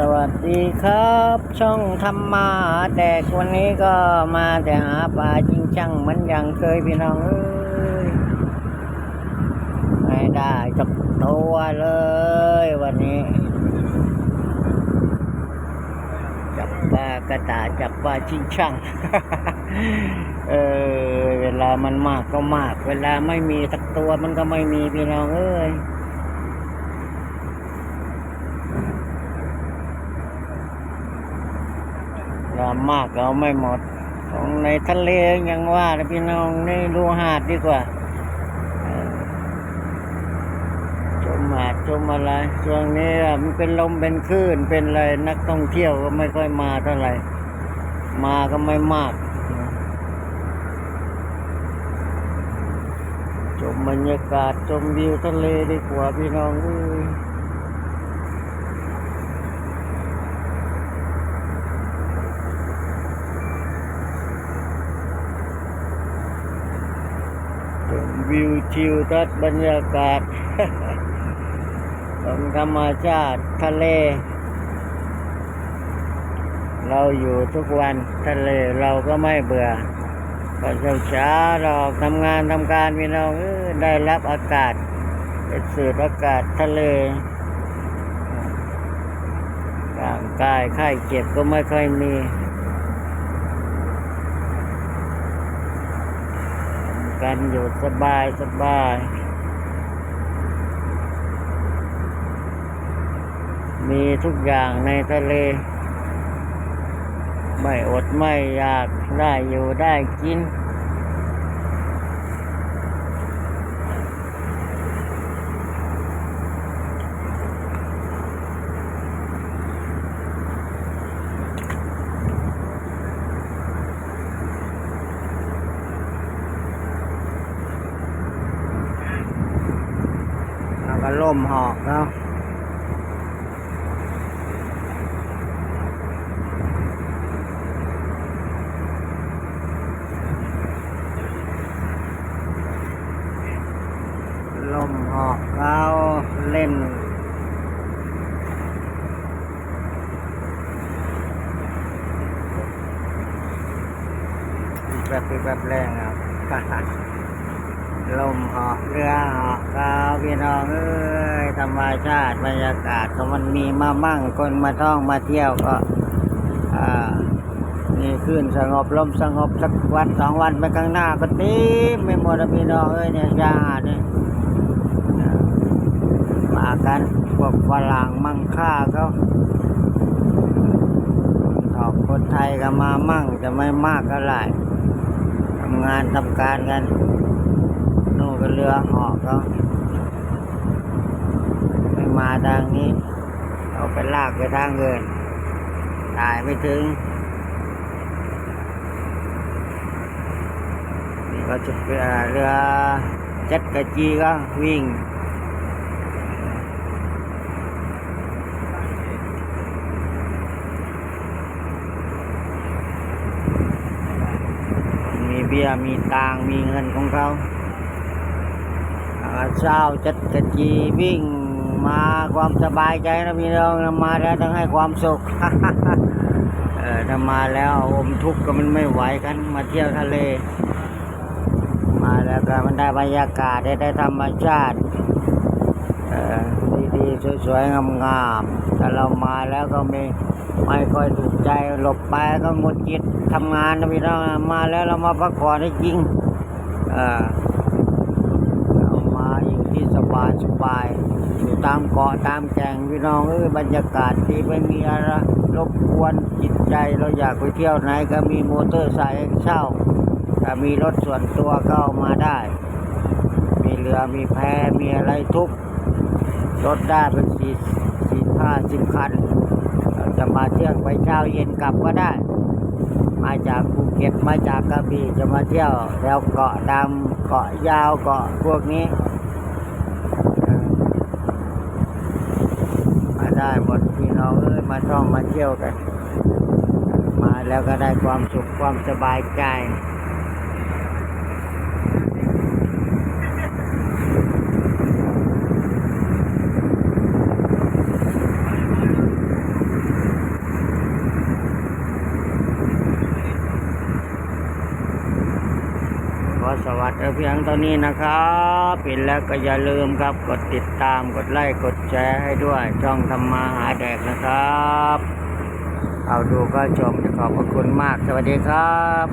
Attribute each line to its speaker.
Speaker 1: สวัสดีครับ ช่องธรรมาแดกวันนี้ก็มาแต่หาปลาจริงจังเหมือนอย่างเคยพี่น้องเอ้ยไม่ได้จับตัวเลยวันนี้ จับปลากระตาจับปลาจริงจังเออเวลามันมากก็มาก เวลาไม่มีสักตัวมันก็ไม่มีพี่น้องเอ้ย ยา มากก็เอาไม่หมด ของในทะเลยังว่าพี่น้องในรูหาดดีกว่าเออจมหาดจมอะไรช่วงนี้มันเป็นลมเป็นคลื่นเป็นอะไรนักท่องเที่ยวก็ไม่ค่อยมาเท่าไหร่ มาก็ไม่มากชมบรรยากาศชมวิวทะเลดีกว่าพี่น้องเอ้ย ชม วิวทิวทัศน์บรรยากาศของธรรมชาติทะเล เราอยู่ทุกวันทะเลเราก็ไม่เบื่อพอเช้าเช้าเราทำงานทำการพี่น้องเอ้ยได้รับอากาศสูดอากาศทะเลร่างกายไข้เจ็บก็ไม่ค่อยมี กันอยู่สบายสบาย มีทุกอย่างในทะเล ไม่อดไม่อยากได้อยู่ได้กิน ก็ล่มหอกแล้วล่มหอกแล้วเล่นแบบแบบแรงครับ ลมหอกเรือหอกกาวพี่น้องเอ้ยธรรมชาติบรรยากาศก็มันมีมามั่งคนมาท่องมาเที่ยวก็อ่านี่ขึ้นสงบลมสงบสักวันสองวันไปข้างหน้าก็เต็มไม่หมดแล้วพี่น้องเอ้ยเนี่ยยาหาดเนี่ยมากันพวกฝรั่งมั่งค่าเขาออกคนไทยก็มามั่งจะไม่มากก็หลายทำงานทำการกัน นู่นก็เรือเหาะเขาไม่มาทางนี้เอาไปลากไปทางอื่นตายไม่ถึง นี่ก็จะเป็นเรือเจ็ตกระจีก็วิ่งมีเบียร์มีตางมีเงินของเขา เช้าจัดกระจีวิ่งมาความสบายใจนะพี่น้องมาแล้วต้องให้ความสุขเออถ้ามาแล้วอมทุกข์ก็มันไม่ไหวกันมาเที่ยวทะเล มาแล้วก็มันได้บรรยากาศได้ได้ธรรมชาติเออดีๆสวยๆงามๆถ้าเรามาแล้วก็ม่ไม่ค่อยถูกใจหลบไปก็หงุดหงิดทำงานนะพี่น้องมาแล้วเรามาพักผ่อนให้จริงเออ เรามาอยู่ที่สบายสบายอยู่ตามเกาะตามแก่งพี่น้องเอ้ยบรรยากาศดีไม่มีอะไรรบกวนจิตใจเราอยากไปเที่ยวไหนก็มีมอเตอร์ไซค์เช่าถ้ามีรถส่วนตัวก็เอามาได้ มีเรือมีแพมีอะไรทุกรถได้เป็นสี่สี่ห้าสิบคันเราจะมาเที่ยวไปเช้าเย็นกลับก็ได้ มาจากภูเก็ตมาจากกระบี่จะมาเที่ยวแถวเกาะดำเกาะยาวเกาะพวกนี้เออมาได้ หมดพี่น้องเอ้ยมาท่องมาเที่ยวกัน มาแล้วก็ได้ความสุขความสบายใจ สวัสดีเพียงเท่านี้นะครับปิดแล้วก็อย่าลืมครับ กดติดตามกดไลค์กดแชร์ให้ด้วยช่องทำมาหาแดกนะครับ เอาดูก็ชมจะขอบพระคุณมากสวัสดีครับ